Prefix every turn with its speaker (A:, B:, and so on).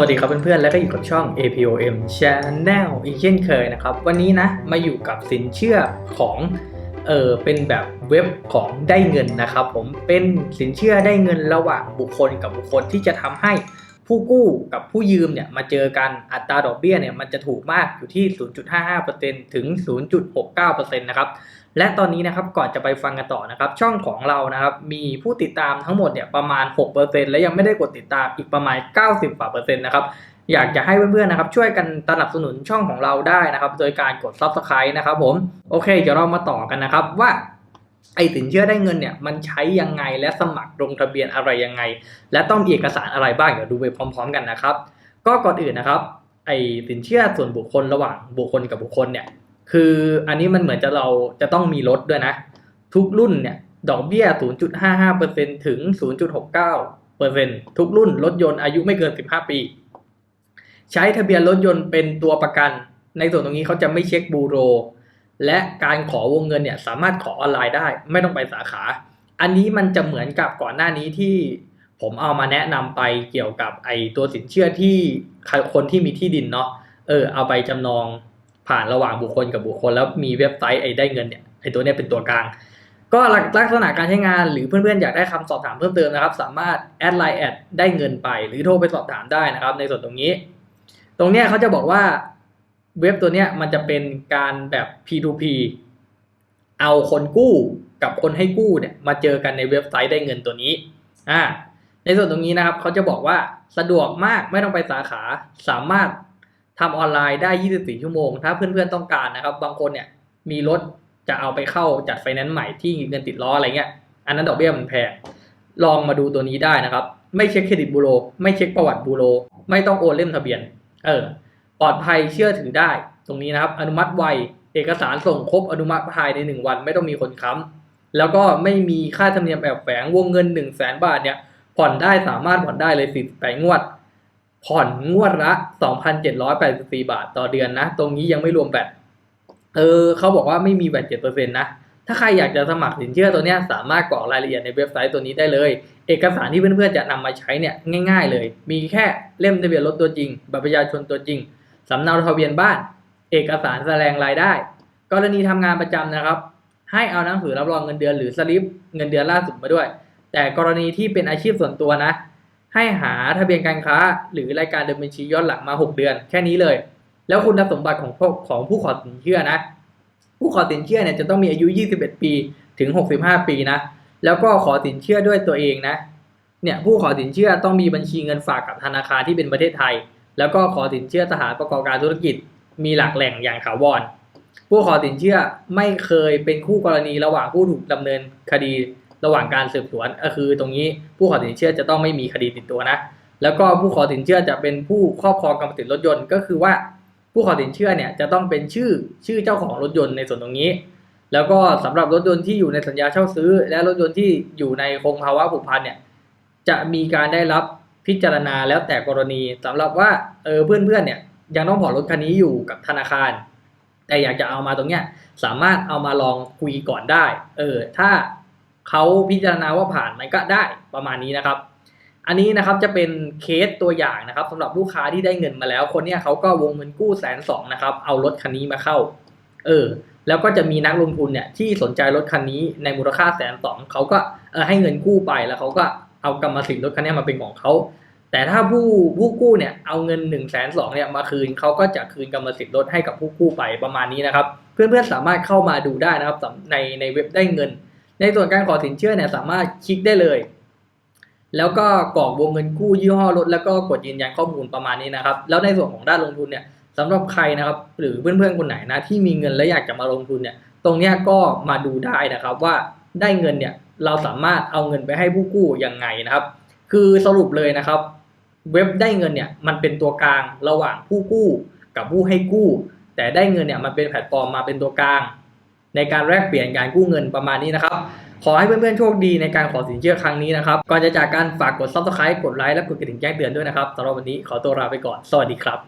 A: วัสดีครับเพื่อนๆ และก็อยู่กับช่อง APOM Channel อีกเช่นเคยนะครับ วันนี้นะมาอยู่กับสินเชื่อของเออเป็นแบบเว็บของได้เงินนะครับ ผมเป็นสินเชื่อได้เงินระหว่างบุคคลกับบุคคลที่จะทำให้ ผู้กู้กับผู้ยืมเนี่ยมาเจอกันอัตราดอกเบี้ยเนี่ยมันจะถูกมากอยู่ที่ 0.55%ถึง 0.69%นะครับและตอนนี้นะครับก่อนจะไปฟังกันต่อนะครับ ช่องของเรานะครับมีผู้ติดตามทั้งหมดเนี่ยประมาณ 6%และยังไม่ได้กดติดตามอีกประมาณ 90กว่าเปอร์เซ็นต์นะครับอยากจะให้เพื่อนๆนะครับช่วยกันสนับสนุนช่องของเราได้นะครับ โดยการกด Subscribe นะครับผมโอเคเดี๋ยวเรามาต่อกันนะครับว่า ไอ้สินเชื่อได้เงินเนี่ยมันใช้ยังไงและสมัครลงทะเบียนอะไรยังไง และต้องมีเอกสารอะไรบ้างเดี๋ยวดูไปพร้อม ๆ กันนะครับ ก็ก่อนอื่นนะครับ ไอ้สินเชื่อส่วนบุคคลระหว่างบุคคลกับบุคคลเนี่ยคืออันนี้มันเหมือนจะเราจะต้องมีลดด้วยนะ ทุกรุ่นเนี่ยดอกเบี้ย 0.55%ถึง 0.69%ทุกรุ่นรถยนต์อายุไม่เกิน 15 ปี ใช้ทะเบียนรถยนต์เป็นตัวประกัน ในส่วนตรงนี้เขาจะไม่เช็คบูโร และการขอวงเงินเนี่ยสามารถขอออนไลน์ได้ ไม่ต้องไปสาขา อันนี้มันจะเหมือนกับก่อนหน้านี้ที่ผมเอามาแนะนำไปเกี่ยวกับไอตัวสินเชื่อที่คนที่มีที่ดินเนาะเออเอาไปจำนองผ่านระหว่างบุคคลกับบุคคล แล้วมีเว็บไซต์ไอ้ได้เงินเนี่ยไอ้ตัวเนี้ยเป็นตัวกลาง ก็ลักษณะการใช้งานหรือเพื่อนๆอยากได้คำสอบถามเพิ่มเติมนะครับ สามารถแอดไลน์แอดได้เงินไป หรือโทรไปสอบถามได้นะครับ ในส่วนตรงนี้ ตรงเนี้ยเขาจะบอกว่า เว็บตัวเนี้ยมันจะเป็นการแบบ P2P เอาคนกู้กับคนให้กู้เนี่ยมาเจอกันในเว็บไซต์ได้เงินตัวนี้อ่าในส่วนตรงนี้นะครับเขาจะบอกว่าสะดวกมากไม่ต้องไปสาขาสามารถทำออนไลน์ได้ 24 ชั่วโมง ถ้าเพื่อนๆต้องการนะครับ บางคนเนี่ยมีรถจะเอาไปเข้าจัดไฟแนนซ์ใหม่ที่เงินติดล้ออะไรเงี้ย อันนั้นดอกเบี้ยมันแพงลองมาดูตัวนี้ได้นะครับ ไม่เช็คเครดิตบูโร ไม่เช็คประวัติบูโร ไม่ต้องโอนเล่มทะเบียน เออ ปลอดภัยเชื่อถือได้ ตรงนี้นะครับ อนุมัติไว เอกสารส่งครบอนุมัติภายใน 1 วัน ไม่ต้องมีคนค้ำแล้วก็ไม่มีค่าธรรมเนียมแอบแฝงวงเงิน 1 0 0 0 0แสนบาทเนี่ยผ่อนได้สามารถผ่อนได้เลยสิบแปดงวด ผ่อนงวดละ 2,784 บาทต่อเดือนนะ ตรงนี้ยังไม่รวมแบตเออเขาบอกว่าไม่มีแบต7%นะถ้าใครอยากจะสมัครสินเชื่อตัวนี้สามารถกรอกรายละเอียดในเว็บไซต์ตัวนี้ได้เลย เอกสารที่เพื่อนๆจะนำมาใช้เนี่ยง่าย ๆ เลย มีแค่เล่มทะเบียนรถตัวจริงบัตรประชาชนตัวจริง สำเนาทะเบียนบ้าน เอกสารแสดงรายได้ กรณีทำงานประจำนะครับ ให้เอาหนังสือรับรองเงินเดือนหรือสลิปเงินเดือนล่าสุดมาด้วย แต่กรณีที่เป็นอาชีพส่วนตัวนะ ให้หาทะเบียนการค้า หรือรายการเดินบัญชีย้อนหลังมา 6 เดือน แค่นี้เลย แล้วคุณสมบัติของของผู้ขอสินเชื่อนะ ผู้ขอสินเชื่อเนี่ยจะต้องมีอายุ 21 ปีถึง 65 ปีนะแล้วก็ขอสินเชื่อด้วยตัวเองนะ เนี่ยผู้ขอสินเชื่อต้องมีบัญชีเงินฝากกับธนาคารที่เป็นประเทศไทย แล้วก็ขอสินเชื่อสถานประกอบการธุรกิจ มีหลักแหล่งอย่างถาวรผู้ขอสินเชื่อไม่เคยเป็นคู่กรณีระหว่างผู้ถูกดำเนินคดีระหว่างการสืบสวนก็คือ ตรงนี้ผู้ขอสินเชื่อจะต้องไม่มีคดีติดตัวนะ แล้วก็ผู้ขอสินเชื่อจะเป็นผู้ครอบครองกรรมสิทธิ์รถยนต์ก็คือว่าผู้ขอสินเชื่อเนี่ยจะต้องเป็นชื่อชื่อเจ้าของรถยนต์ในส่วนตรงนี้ แล้วก็สำหรับรถยนต์ที่อยู่ในสัญญาเช่าซื้อ และรถยนต์ที่อยู่ในคงภาวะผูกพันเนี่ยจะมีการได้รับ พิจารณาแล้วแต่กรณีสำหรับว่าเออเพื่อนๆเนี่ยยังต้องผ่อนรถคันนี้อยู่กับธนาคาร แต่อยากจะเอามาตรงเนี้ยสามารถเอามาลองคุยก่อนได้ เออถ้าเขาพิจารณาว่าผ่านมันก็ได้ประมาณนี้นะครับ อันนี้นะครับจะเป็นเคสตัวอย่างนะครับสำหรับลูกค้าที่ได้เงินมาแล้ว คนเนี้ยเขาก็วงเงินกู้แสนสองนะครับเอารถคันนี้มาเข้า เออ แล้วก็จะมีนักลงทุนเนี่ยที่สนใจรถคันนี้ในมูลค่าแสนสองเขาก็เออให้เงินกู้ไปแล้วเขาก็ เอากรรมสิทธิ์รถคันนี้มาเป็นของเขา แต่ถ้าผู้ผู้กู้เนี่ยเอาเงิน1นึ่งแสนสองเนี่ยมาคืนเขาก็จะคืนกรรมสิทธิ์รถให้กับผู้กู้ไปประมาณนี้นะครับ เพื่อนๆสามารถเข้ามาดูได้นะครับในในเว็บได้เงิน ในส่วนการขอสินเชื่อเนี่ยสามารถคลิกได้เลย แล้วก็กรอกวงเงินกู้ยี่ห้อรถแล้วก็กดยืนยันข้อมูลประมาณนี้นะครับ แล้วในส่วนของด้านลงทุนเนี่ยสำหรับใครนะครับหรือเพื่อนๆคนไหนนะที่มีเงินและอยากจะมาลงทุนเนี่ยตรงนี้ก็มาดูได้นะครับว่า ได้เงินเนี่ยเราสามารถเอาเงินไปให้ผู้กู้ยังไงนะครับ คือสรุปเลยนะครับ เว็บได้เงินเนี่ยมันเป็นตัวกลางระหว่างผู้กู้กับผู้ให้กู้ แต่ได้เงินเนี่ยมันเป็นแพลตฟอร์มมาเป็นตัวกลาง ในการแลกเปลี่ยนการกู้เงินประมาณนี้นะครับ ขอให้เพื่อนๆโชคดีในการขอสินเชื่อครั้งนี้นะครับก่อนจะจากการฝากกด subscribe กดไลค์และกดกระดิ่งแจ้งเตือนด้วยนะครับสำหรับวันนี้ขอตัวลาไปก่อนสวัสดีครับ